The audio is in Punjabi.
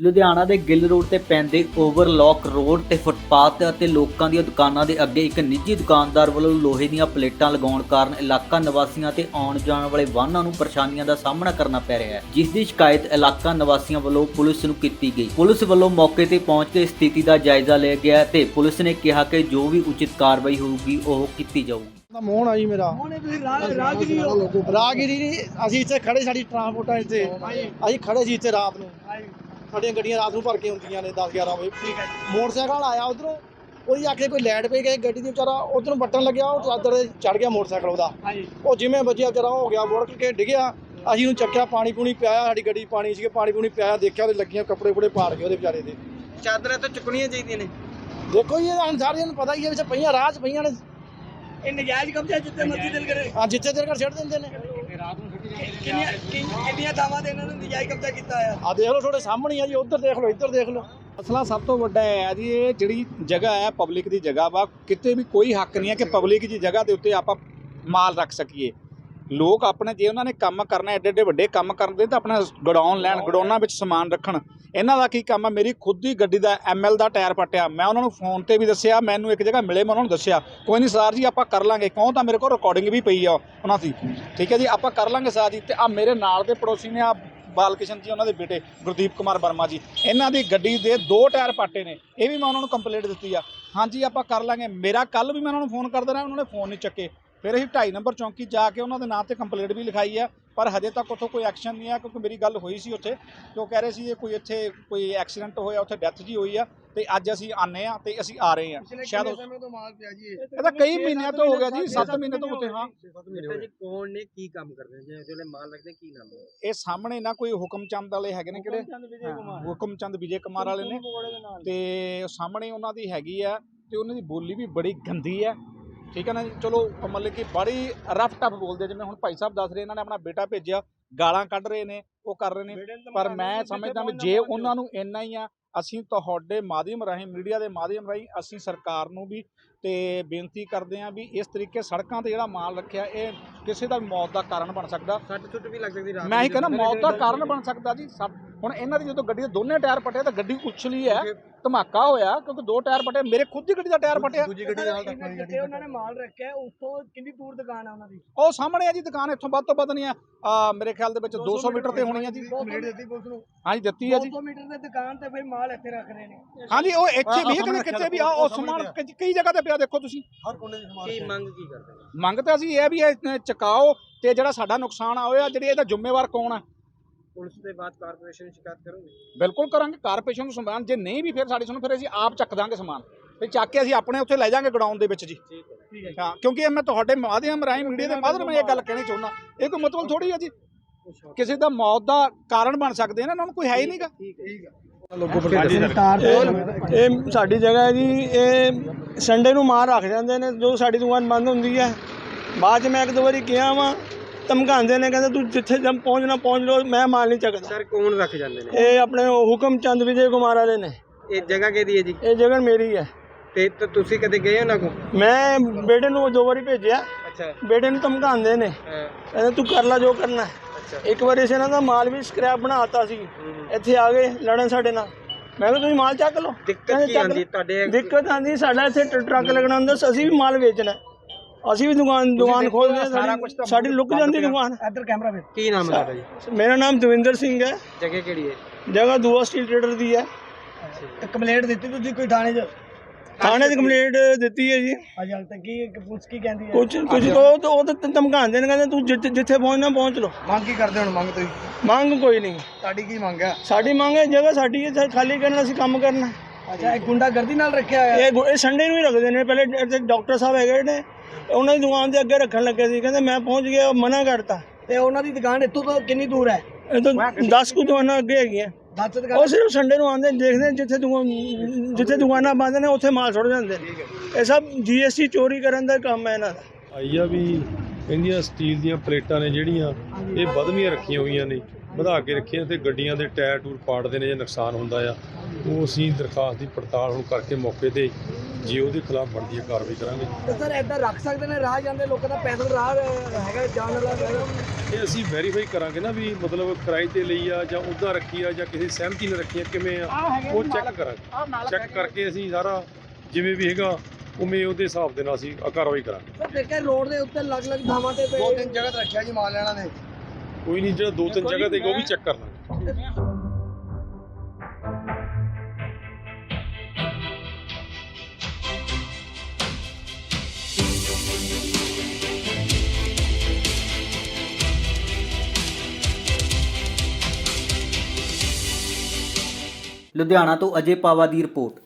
ਲੁਧਿਆਣਾ ਦੇ ਗਿੱਲ ਰੋਡ ਤੇ ਪੈਂਦੇ ਓਵਰਲੌਕ ਰੋਡ ਤੇ ਫੁੱਟਪਾਥ ਅਤੇ ਲੋਕਾਂ ਦੀਆਂ ਦੁਕਾਨਾਂ ਦੇ ਅੱਗੇ ਇੱਕ ਨਿੱਜੀ ਦੁਕਾਨਦਾਰ ਵੱਲੋਂ ਲੋਹੇ ਦੀਆਂ ਪਲੇਟਾਂ ਲਗਾਉਣ ਕਾਰਨ ਇਲਾਕਾ ਨਿਵਾਸੀਆਂ ਤੇ ਆਉਣ ਜਾਣ ਵਾਲੇ ਵਾਹਨਾਂ ਨੂੰ ਪਰੇਸ਼ਾਨੀਆਂ ਦਾ ਸਾਹਮਣਾ ਕਰਨਾ ਪੈ ਰਿਹਾ ਹੈ ਜਿਸ ਦੀ ਸ਼ਿਕਾਇਤ ਇਲਾਕਾ ਨਿਵਾਸੀਆਂ ਵੱਲੋਂ ਪੁਲਿਸ ਨੂੰ ਕੀਤੀ ਗਈ। ਪੁਲਿਸ ਵੱਲੋਂ ਮੌਕੇ ਤੇ ਪਹੁੰਚ ਕੇ ਸਥਿਤੀ ਦਾ ਜਾਇਜ਼ਾ ਲਿਆ ਗਿਆ ਤੇ ਪੁਲਿਸ ਨੇ ਕਿਹਾ ਕਿ ਜੋ ਵੀ ਉਚਿਤ ਕਾਰਵਾਈ ਹੋਊਗੀ ਉਹ ਕੀਤੀ ਜਾਊਗੀ। ਦਾ ਮੋਹਨ ਆ ਜੀ ਮੇਰਾ। ਨਹੀਂ ਅਸੀਂ ਇੱਥੇ ਖੜੇ ਸਾਡੀ ਟਰਾਂਸਪੋਰਟਾਂ ਇੱਥੇ। ਅਸੀਂ ਖੜੇ ਸੀ ਇੱਥੇ ਰਾਤ ਨੂੰ। ਸਾਡੀਆਂ ਗੱਡੀਆਂ ਰਾਤ ਨੂੰ ਭਰ ਕੇ ਹੁੰਦੀਆਂ ਨੇ 10 11 ਵਜੇ। ਠੀਕ ਹੈ ਮੋਟਰਸਾਈਕਲ ਆਇਆ ਉਧਰੋਂ ਉਹਦੀ ਆਖੇ ਕੋਈ ਲਾਈਟ ਪਈ ਗਈ ਗੱਡੀ ਦੀ ਵਿਚਾਰਾ ਉਧਰੋਂ ਬਟਨ ਲੱਗਿਆ ਉਹ ਚਾਦਰ ਤੇ ਚੜ ਗਿਆ ਮੋਟਰਸਾਈਕਲ ਉਹਦਾ। ਹਾਂਜੀ। ਉਹ ਜਿਵੇਂ ਵੱਜਿਆ ਵਿਚਾਰਾ ਹੋ ਗਿਆ ਵੜਕ ਕੇ ਡਿੱਗਿਆ ਅਸੀਂ ਉਹਨੂੰ ਚੱਕਿਆ ਪਾਣੀ ਪੂਣੀ ਪਿਆਇਆ ਸਾਡੀ ਗੱਡੀ ਪਾਣੀ ਸੀਗੇ ਪਾਣੀ ਪੂਣੀ ਪਿਆਇਆ ਦੇਖਿਆ ਉਹਦੇ ਲੱਗੀਆਂ ਕੱਪੜੇ ਕੁਪੜੇ ਪਾੜ ਗਏ ਉਹਦੇ ਵਿਚਾਰੇ ਦੇ। ਚਾਦਰਾਂ ਤਾਂ ਚੁੱਕਣੀਆਂ ਚਾਹੀਦੀਆਂ ਨੇ। ਦੇਖੋ ਜੀ ਇਹ ਸਾਰਿਆਂ ਨੂੰ ਪਤਾ ਹੀ ਹੈ ਵਿੱਚ ਪਈਆਂ ਰਾਹ 'ਚ ਪਈਆਂ ਨੇ। ਇਹ ਨਜਾਇਜ਼ ਕਬਜ਼ਾ ਜਿੱਤੇ ਮਰਜ਼ੀ ਦਿਲ ਕਰੇ। ਆ ਜਿੱਥੇ ਦੇਰ ਘਰ ਛੱਡ ਦਿੰਦੇ ਨੇ। ਕਿੰਨੀਆਂ ਕਿੰਨ- ਕਿੰਨੀਆਂ ਥਾਵਾਂ ਤੇ ਇਹਨਾਂ ਨੇ ਨਜਾਇਜ਼ ਕਬਜ਼ਾ ਕੀਤਾ ਆ ਆ ਦੇਖ ਲਓ ਤੁਹਾਡੇ ਸਾਹਮਣੇ ਹੀ ਆ ਜੀ, ਉਧਰ ਦੇਖ ਲਓ, ਇੱਧਰ ਦੇਖ ਲਓ। ਮਸਲਾ ਸਭ ਤੋਂ ਵੱਡਾ ਇਹ ਹੈ ਜੀ, ਇਹ ਜਿਹੜੀ ਜਗ੍ਹਾ ਹੈ ਪਬਲਿਕ ਦੀ ਜਗ੍ਹਾ ਵਾ, ਕਿਤੇ ਵੀ ਕੋਈ ਹੱਕ ਨਹੀਂ ਹੈ ਕਿ ਪਬਲਿਕ ਦੀ ਜਗ੍ਹਾ ਦੇ ਉੱਤੇ ਆਪਾਂ ਮਾਲ ਰੱਖ ਸਕੀਏ। ਲੋਕ ਆਪਣੇ ਜੇ ਉਹਨਾਂ ਨੇ ਕੰਮ ਕਰਨਾ, ਐਡੇ ਐਡੇ ਵੱਡੇ ਕੰਮ ਕਰਦੇ ਤਾਂ ਆਪਣਾ ਗਡਾਉਣ ਲੈਣ ਗਡਾਉਨਾਂ ਵਿੱਚ ਸਮਾਨ ਰੱਖਣ। ਇਹਨਾਂ ਦਾ ਕੀ ਕੰਮ ਆ? ਮੇਰੀ ਖੁਦ ਦੀ ਗੱਡੀ ਦਾ ਐਮਐਲ ਦਾ ਟਾਇਰ ਪਟਿਆ ਮੈਂ ਉਹਨਾਂ ਨੂੰ ਫੋਨ ਤੇ ਵੀ ਦੱਸਿਆ, ਮੈਨੂੰ ਇੱਕ ਜਗ੍ਹਾ ਮਿਲੇ ਮੈਂ ਉਹਨਾਂ ਨੂੰ ਦੱਸਿਆ। ਕੋਈ ਨਹੀਂ ਸਰ ਜੀ, ਆਪਾਂ ਕਰ ਲਾਂਗੇ। ਕਿਉਂ ਤਾਂ ਮੇਰੇ ਕੋਲ ਰਿਕਾਰਡਿੰਗ ਵੀ ਪਈ ਆ ਉਹਨਾਂ ਦੀ। ਠੀਕ ਹੈ ਜੀ, ਆਪਾਂ ਕਰ ਲਾਂਗੇ ਸਰ ਜੀ। ਤੇ ਆ ਮੇਰੇ ਨਾਲ ਦੇ ਪੜੋਸੀ ਨੇ ਆ ਬਾਲਕਿਸ਼ਨ ਜੀ, ਉਹਨਾਂ ਦੇ ਬੇਟੇ ਗੁਰਦੀਪ ਕੁਮਾਰ ਵਰਮਾ ਜੀ। ਇਹਨਾਂ ਦੀ ਗੱਡੀ ਦੇ ਦੋ ਟਾਇਰ ਪਾਟੇ ਨੇ। ਇਹ ਵੀ ਮੈਂ ਉਹਨਾਂ ਨੂੰ ਕੰਪਲੇਂਟ ਦਿੱਤੀ ਆ। ਹਾਂਜੀ, ਆਪਾਂ ਕਰ ਲਾਂਗੇ। ਮੇਰਾ ਕੱਲ ਵੀ ਮੈਂ ਉਹਨਾਂ ਨੂੰ ਫੋਨ ਕਰਦਾ ਰਿਹਾ, ਉਹਨਾਂ ਨੇ ਫੋਨ ਨਹੀਂ ਚੱਕੇ। ਫਿਰ ਅਸੀਂ 2.5 ਨੰਬਰ ਚੌਂਕੀ ਜਾ ਕੇ ਉਹਨਾਂ ਦੇ ਨਾਂ ਤੇ ਕੰਪਲੇਂਟ ਵੀ ਲਿਖਾਈ ਆ ਪਰ ਹਜੇ ਤੱਕ ਉੱਥੋਂ ਕੋਈ ਐਕਸ਼ਨ ਨਹੀਂ ਆ ਕਿਉਂਕਿ ਮੇਰੀ ਗੱਲ ਹੋਈ ਸੀ ਉੱਥੇ। ਤੇ ਉਹ ਕਹਿ ਰਹੇ ਸੀ ਇਹ ਕੋਈ ਇੱਥੇ ਕੋਈ ਐਕਸੀਡੈਂਟ ਹੋਇਆ ਉੱਥੇ ਡੈਥ ਜੀ ਹੋਈ ਆ ਤੇ ਅੱਜ ਅਸੀਂ ਆਨੇ ਆ ਤੇ ਅਸੀਂ ਆ ਰਹੇ ਆ। ਸ਼ਾਇਦ ਉਹ- ਸਮੇਂ ਤੋਂ ਮਾਲ ਪਿਆ ਜੀ ਇਹ? ਤਾਂ ਕਈ ਮਹੀਨਿਆਂ ਤੋਂ ਹੋ ਗਿਆ ਜੀ 7 ਮਹੀਨੇ ਤੋਂ ਉੱਤੇ ਹਾਂ। ਜੀ ਕੌਣ ਨੇ ਕੀ ਕੰਮ ਕਰਦੇ ਨੇ? ਜਿਹੜੇ ਮਾਲ ਰੱਖਦੇ ਕੀ ਨਾਮ ਇਹ ਸਾਹਮਣੇ ਨਾ ਕੋਈ ਹੁਕਮ ਚੰਦ ਵਾਲੇ ਹੈਗੇ ਨੇ ਕਿਹੜੇ? ਹੁਕਮ ਚੰਦ ਵਿਜੇ ਕੁਮਾਰ। ਵਾਲੇ ਨੇ। ਤੇ ਸਾਹਮਣੇ ਉਹਨਾਂ ਦੀ ਹੈਗੀ ਆ ਤੇ ਉਹਨਾਂ ਦੀ ਬੋਲੀ ਵੀ ਬੜੀ ਗੰਦੀ ਹੈ ਠੀਕ ਹੈ ਨਾ ਜੀ? ਚਲੋ ਮਤਲਬ ਕਿ ਬੜੀ ਰਫ ਟਫ ਬੋਲਦੇ ਜਿਵੇਂ ਹੁਣ ਭਾਈ ਸਾਹਿਬ ਦੱਸ ਰਹੇ ਇਹਨਾਂ ਨੇ ਆਪਣਾ ਬੇਟਾ ਭੇਜਿਆ ਗਾਲਾਂ ਕੱਢ ਰਹੇ ਨੇ ਉਹ ਕਰ ਰਹੇ ਨੇ। ਪਰ ਮੈਂ ਸਮਝਦਾ ਵੀ ਜੇ ਉਹਨਾਂ ਨੂੰ ਇੰਨਾ ਹੀ ਆ ਅਸੀਂ ਤੁਹਾਡੇ ਮਾਧਿਅਮ ਰਾਹੀਂ ਮੀਡੀਆ ਦੇ ਮਾਧਿਅਮ ਰਾਹੀਂ ਅਸੀਂ ਸਰਕਾਰ ਨੂੰ ਵੀ ਤੇ ਬੇਨਤੀ ਕਰਦੇ ਹਾਂ ਵੀ ਇਸ ਤਰੀਕੇ ਸੜਕਾਂ ਤੇ ਜਿਹੜਾ ਮਾਲ ਰੱਖਿਆ ਇਹ ਕਿਸੇ ਦਾ ਮੌਤ ਦਾ ਕਾਰਨ ਬਣ ਸਕਦਾ। ਸੱਟ ਸੁੱਟ ਵੀ ਲੱਗ ਸਕਦੀ ਰਾਤ ਮੈਂ ਹੀ ਕਹਿੰਦਾ ਮੌਤ ਦਾ ਕਾਰਨ ਬਣ ਸਕਦਾ ਜੀ। ਸਭ ਹੁਣ ਇਹਨਾਂ ਦੀ ਜਦੋਂ ਗੱਡੀ ਦੇ ਦੋਨੇ ਟਾਇਰ ਪਟੇ ਤਾਂ ਗੱਡੀ ਉਛਲੀ ਹੈ ਧਮਾਕਾ ਹੋਇਆ ਕਿਉਂਕਿ ਦੋ ਟਾਇਰ ਪਟੇ ਮੇਰੇ ਖੁਦ ਦੀ ਗੱਡੀ ਦਾ ਟਾਇਰ ਪਟਿਆ। ਦੂਜੀ ਗੱਡੀ ਨਾਲ ਟੱਕਰ ਗਈ ਉਹਨਾਂ ਨੇ ਮਾਲ ਰੱਖਿਆ ਉੱਥੋਂ ਕਿੰਨੀ ਦੂਰ ਦੁਕਾਨ ਆ ਉਹਨਾਂ ਦੀ? ਉਹ ਸਾਹਮਣੇ ਆ ਜੀ ਦੁਕਾਨ ਇੱਥੋਂ ਵੱਧ ਤੋਂ ਵੱਧ ਨਹੀਂ ਆ। ਆ, ਮੇਰੇ ਖਿਆਲ ਦੇ ਵਿੱਚ 200 ਮੀਟਰ ਤੇ ਹੋਣੀ ਆ ਜੀ। ਕੰਪਲੀਟ ਦਿੱਤੀ ਪੁਲਿਸ ਨੂੰ। ਹਾਂਜੀ ਦਿੱਤੀ ਆ ਜੀ। 200 ਮੀਟਰ ਦੇ ਦੁਕਾਨ ਤੇ ਫਿਰ ਮਾਲ ਇੱਥੇ ਰੱਖ ਰਹੇ ਨੇ। ਹਾਂਜੀ ਉਹ ਇੱਥੇ ਵੀ ਕਿਤੇ ਕਿਤੇ ਵੀ ਆ ਉਹ ਸਮਾਨ ਕਈ- ਕਈ ਜਗ੍ਹਾ ਤੇ ਪਿਆ ਦੇਖੋ ਤੁਸੀਂ। ਕੀ ਮੰਗ ਕੀ ਕਰਦੇ ਮੰਗ ਤਾਂ ਅਸੀਂ ਇਹ ਵੀ ਇਹ ਚਕਾਓ ਤੇ ਜਿਹੜਾ ਸਾਡਾ ਨੁਕਸਾਨ ਆ ਹੋਇਆ ਜਿਹੜੀ ਇਹਦਾ ਜ਼ਿੰਮੇਵਾਰ ਕੌਣ ਆ। ਪੁਲਿਸ ਦੇ ਬਾਅਦ ਕਾਰਪੋਰੇਸ਼ਨ ਨੂੰ ਸ਼ਿਕਾਇਤ ਕਰੋਗੇ? ਬਿਲਕੁਲ ਕਰਾਂਗੇ ਕਾਰਪੋਰੇਸ਼ਨ ਨੂੰ ਸਮਾਨ ਜੇ ਨਹੀਂ ਵੀ ਫਿਰ ਸਾਡੀ ਸੁਣੋ ਫਿਰ ਅਸੀਂ ਆਪ ਚੱਕ ਦਾਂਗੇ ਸਮਾਨ। ਫਿਰ ਚੱਕ ਕੇ ਅਸੀਂ ਆਪਣੇ ਉੱਥੇ ਲੈ ਜਾਾਂਗੇ ਗਡਾਊਨ ਦੇ ਵਿੱਚ ਜੀ। ਠੀਕ ਹੈ। ਹਾਂ ਕਿਉਂਕਿ ਇਹ ਮੈਂ ਤੁਹਾਡੇ ਮਾਧਿਅਮ ਰਾਹੀਂ ਮੀਡੀਆ ਦੇ ਮਾਧਿਅਮ ਰਾਹੀਂ ਇਹ ਗੱਲ ਕਹਿਣੀ ਚਾਹੁੰਦਾ। ਇਹ ਕੋਈ ਮਤਲਬ ਥੋੜੀ ਹੈ ਜੀ। ਕਿਸੇ ਦਾ ਮੌਤ ਦਾ ਕਾਰਨ ਬਣ ਸਕਦੇ ਨੇ ਇਹਨਾਂ ਨੂੰ ਕੋਈ ਹੈ ਹੀ ਨਹੀਂਗਾ। ਇਹ ਇਹ ਸਾਡੀ ਜਗ੍ਹਾ ਹੈ ਜੀ। ਇਹ ਸੰਡੇ ਨੂੰ ਮਾਰ ਰੱਖ ਜਾਂਦੇ ਨੇ। ਜੋ ਸਾਡੀ ਦੁਕਾਨ ਬੰਦ ਹੁੰਦੀ ਹੈ। ਬਾਅਦ 'ਚ ਮੈਂ ਇੱਕ ਦੋ ਵਾਰੀ ਕਿਹਾ ਵਾਂ ਧਮਕਾਉਂਦੇ ਨੇ ਕਹਿੰਦੇ ਤੂੰ ਜਿੱਥੇ ਜਮ ਪਹੁੰਚਣਾ ਪਹੁੰਚ ਲੋ ਮੈਂ ਮਾਲ ਨਹੀਂ ਚੱਕਦਾ। ਸਰ ਕੌਣ ਰੱਖ ਜਾਂਦੇ ਨੇ? ਇਹ ਆਪਣੇ ਹੁਕਮ ਚੰਦ ਵਿਜੇ ਕੁਮਾਰ ਵਾਲੇ ਨੇ। ਇਹ ਜਗ੍ਹਾ ਕਿਹਦੀ ਹੈ ਜੀ? ਇਹ ਜਗ੍ਹਾ ਮੇਰੀ ਹੈ। ਤੇ ਤ- ਤੁਸੀਂ ਕਦੇ ਗਏ ਉਹਨਾਂ ਕੋ ਮੈਂ ਬੇਟੇ ਨੂੰ ਦੋ ਵਾਰੀ ਭੇਜਿਆ। ਅੱਛਾ। ਬੇਟੇ ਨੂੰ ਧਮਕਾਉਂਦੇ ਨੇ। ਕਹਿੰਦੇ ਤੂੰ ਕਰ ਲੈ ਜੋ ਕਰਨਾ। ਹੈ। ਇੱਕ ਵਾਰੀ ਅਸੀਂ ਇਹਨਾਂ ਦਾ ਮਾਲ ਵੀ ਸਕ੍ਰੈਪ ਬਣਾਤਾ ਸੀ। ਇੱਥੇ ਆ ਗਏ ਲੜਨ ਸਾਡੇ ਨਾਲ। ਮੈਂ ਕਿਹਾ ਤੁਸੀਂ ਮਾਲ ਚੱਕ ਲਓ। ਦਿੱਕਤ ਕੀ ਲਓ। ਤੁਹਾਡੇ ਦਿੱਕਤ ਆਂਦੀ ਸਾਡਾ ਇੱਥੇ ਟਰੱਕ ਲੱਗਣਾ ਹੁੰਦਾ ਅਸੀਂ ਵੀ ਮਾਲ ਵੇਚਣਾ। ਅਸੀਂ ਵੀ ਦੁਕਾਨ ਦੁਕਾਨ ਖੋਲਦੇ ਹਾਂ ਸਾਡੀ ਸਾਡੀ ਲੁੱਕ ਜਾਂਦੀ ਦੁਕਾਨ। ਇੱਧਰ ਕੈਮਰਾ ਵੇ ਕੀ ਨਾਮ ਹੈ ਤੁਹਾਡਾ ਜੀ? ਮੇਰਾ ਨਾਮ ਦਵਿੰਦਰ ਸਿੰਘ ਹੈ। ਜਗ੍ਹਾ ਕਿਹੜੀ ਹੈ? ਜਗ੍ਹਾ ਦੂਆ ਸਟੀਲ ਟ੍ਰੇਡਰ ਦੀ ਹੈ। ਕੰਪਲੇਂਟ ਦਿੱਤੀ ਤੁਸੀਂ ਕੋਈ ਥਾਣੇ 'ਚ? ਥਾਣੇ ਦੀ ਕੰਪਲੇਂਟ ਦਿੱਤੀ ਹੈ ਜੀ। ਅੱਜ ਹਾਲ ਤੱਕ ਕੀ ਪੁਲਿਸ ਕੀ ਕਹਿੰਦੀ ਹੈ? ਕੁਝ ਕੁਝ ਉਹ ਤਾਂ ਉਹ ਤਾਂ ਧਮਕਾਉਂਦੇ ਨੇ ਕਹਿੰਦੇ ਤੂੰ ਜਿੱਥੇ ਜਿੱਥੇ ਪਹੁੰਚਣਾ ਪਹੁੰਚ ਲਓ। ਮੰਗ ਕੀ ਕਰਦੇ ਹੁਣ ਮੰਗ ਤੁਸੀਂ? ਮੰਗ ਕੋਈ ਨਹੀਂ। ਤੁਹਾਡੀ ਕੀ ਮੰਗ ਹੈ? ਸਾਡੀ ਮੰਗ ਹੈ ਜਗ੍ਹਾ ਸਾਡੀ ਹੈ ਖਾਲੀ ਕਰਨਾ ਅਸੀਂ ਕੰਮ ਕਰਨਾ। ਅੱਛਾ ਇਹ ਗੁੰਡਾਗਰਦੀ ਨਾਲ ਰੱਖਿਆ ਹੋਇਆ? ਇਹ ਗੁ- ਇਹ ਸੰਡੇ ਨੂੰ ਹੀ ਰੱਖਦੇ ਨੇ। ਪਹਿਲੇ ਇੱਥੇ ਡਾਕਟਰ ਸਾਹਿਬ ਹੈਗੇ ਨੇ ਉਹਨਾਂ ਦੀ ਦੁਕਾਨ ਦੇ ਅੱਗੇ ਰੱਖਣ ਲੱਗੇ ਸੀ। ਕਹਿੰਦੇ ਮੈਂ ਪਹੁੰਚ ਗਿਆ ਮਨਾ ਕਰਤਾ। ਤੇ ਉਹਨਾਂ ਦੀ ਦੁਕਾਨ ਇੱਥੋਂ ਤੋਂ ਕਿੰਨੀ ਦੂਰ ਹੈ? ਇਹ ਤਾਂ 10 ਕੁ ਦੁਕਾਨਾਂ ਅੱਗੇ ਹੈਗੀਆਂ। ਉਹ ਸਿਰਫ ਸੰਡੇ ਨੂੰ ਆਉਂਦੇ ਨੇ, ਦੇਖਦੇ ਨੇ ਜਿੱਥੇ ਦੁਕਾਨ ਜਿੱਥੇ ਦੁਕਾਨਾਂ ਬੰਦ ਨੇ ਉੱਥੇ ਮਾਲ ਸੁੱਟ ਜਾਂਦੇ ਨੇ। ਇਹ ਸਭ ਜੀਐਸਟੀ ਚੋਰੀ ਕਰਨ ਦਾ ਕੰਮ ਹੈ ਇਹਨਾਂ ਦਾ। ਆਈ ਆ ਵੀ ਕਹਿੰਦੀਆਂ ਸਟੀਲ ਦੀਆਂ ਪਲੇਟਾਂ ਨੇ ਜਿਹੜੀਆਂ ਇਹ ਵਧਵੀਆਂ ਰੱਖੀਆਂ ਹੋਈਆਂ ਨੇ। ਵਧਾ ਕੇ ਰੱਖੀਆਂ ਤੇ ਗੱਡੀਆਂ ਦੇ ਟਾਇਰ ਟੂਰ ਪਾੜਦੇ ਨੇ ਜੇ ਨੁਕਸਾਨ ਹੁੰਦਾ ਆ। ਉਹ ਅਸੀਂ ਦਰਖਾਸਤ ਦੀ ਪੜਤਾਲ ਹੁਣ ਕਰਕੇ ਮੌਕੇ ਤੇ ਜੇ ਉਹਦੇ ਖਿਲਾਫ ਬਣਦੀ ਹੈ ਕਾਰਵਾਈ ਕਰਾਂਗੇ। ਸਰ ਐਦਾਂ ਰੱਖ ਸਕਦੇ ਨੇ ਰਾਹ ਜਾਂਦੇ ਲੋਕਾਂ ਦਾ ਪੈਦਲ ਰਾਹ ਹੈਗਾ ਜਾਣ ਵਾਲਾ ਹੈਗਾ। ਇਹ ਅਸੀਂ ਵੈਰੀਫਾਈ ਕਰਾਂਗੇ ਨਾ ਵੀ ਮਤਲਬ ਕਿਰਾਏ ਤੇ ਲਈ ਆ ਜਾਂ ਉੱਦਾਂ ਰੱਖੀ ਆ ਜਾਂ ਕਿਸੇ ਸਹਿਮਤੀ ਨਾਲ ਰੱਖੀ ਆ ਕਿਵੇਂ ਆ ਉਹ ਚੈੱਕ ਕਰਾਂਗੇ। ਚੈੱਕ ਕਰਕੇ ਅਸੀਂ ਸਾਰਾ ਜਿਵੇਂ ਵੀ ਹੈਗਾ ਉਵੇਂ ਉਹਦੇ ਹਿਸਾਬ ਦੇ ਨਾਲ ਅਸੀਂ ਕਾਰਵਾਈ ਕਰਾਂਗੇ। ਸਰ ਦੇਖਿਆ ਰੋਡ ਦੇ ਉੱਤੇ ਅਲੱਗ-ਅਲੱਗ ਥਾਵਾਂ ਤੇ ਦੋ ਤਿੰਨ ਜਗ੍ਹਾ ਤੇ ਰੱਖਿਆ ਜੀ ਮਾਲ ਲੈਣਾ ਨੇ। ਕੋਈ ਨਹੀਂ ਜਿਹੜਾ ਦੋ ਤਿੰਨ ਜਗ੍ਹਾ ਤੇ ਉਹ ਵੀ ਚੈੱਕ ਕਰ ਲਾਂਗੇ। ਲੁਧਿਆਣਾ ਤੋਂ ਅਜੇ ਪਾਵਾ ਦੀ ਰਿਪੋਰਟ।